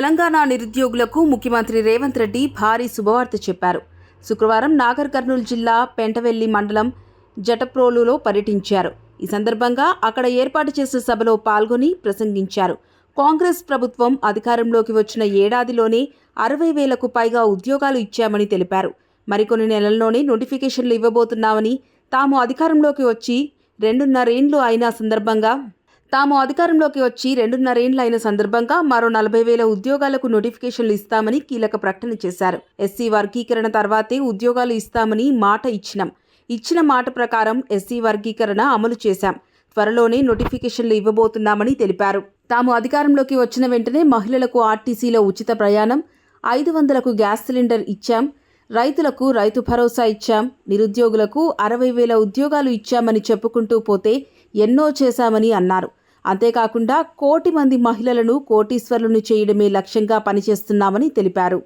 తెలంగాణ నిరుద్యోగులకు ముఖ్యమంత్రి రేవంత్ రెడ్డి భారీ శుభవార్త చెప్పారు. శుక్రవారం నాగర్ కర్నూలు జిల్లా పెంటవెల్లి మండలం జటప్రోలులో పర్యటించారు. ఈ సందర్భంగా అక్కడ ఏర్పాటు చేసిన సభలో పాల్గొని ప్రసంగించారు. కాంగ్రెస్ ప్రభుత్వం అధికారంలోకి వచ్చిన ఏడాదిలోనే అరవై వేలకు పైగా ఉద్యోగాలు ఇచ్చామని తెలిపారు. మరికొన్ని నెలల్లోనే నోటిఫికేషన్లు ఇవ్వబోతున్నామని తాము అధికారంలోకి వచ్చి రెండున్నరేండ్లు అయిన సందర్భంగా తాము అధికారంలోకి వచ్చి రెండున్నరేండ్లు అయిన సందర్భంగా మరో నలభై వేల ఉద్యోగాలకు నోటిఫికేషన్లు ఇస్తామని కీలక ప్రకటన చేశారు. ఎస్సీ వర్గీకరణ తర్వాతే ఉద్యోగాలు ఇస్తామని మాట ఇచ్చినాం. ఇచ్చిన మాట ప్రకారం ఎస్సీ వర్గీకరణ అమలు చేశాం. త్వరలోనే నోటిఫికేషన్లు ఇవ్వబోతున్నామని తెలిపారు. తాము అధికారంలోకి వచ్చిన వెంటనే మహిళలకు ఆర్టీసీలో ఉచిత ప్రయాణం ఐదు వందలకు గ్యాస్ సిలిండర్ ఇచ్చాం రైతులకు రైతు భరోసా ఇచ్చాం నిరుద్యోగులకు అరవై వేల ఉద్యోగాలు ఇచ్చామని చెప్పుకుంటూ పోతే ఎన్నో చేశామని అన్నారు. అంతేకాకుండా కోటి మంది మహిళలను కోటీశ్వరులను చేయడమే లక్ష్యంగా పనిచేస్తున్నామని తెలిపారు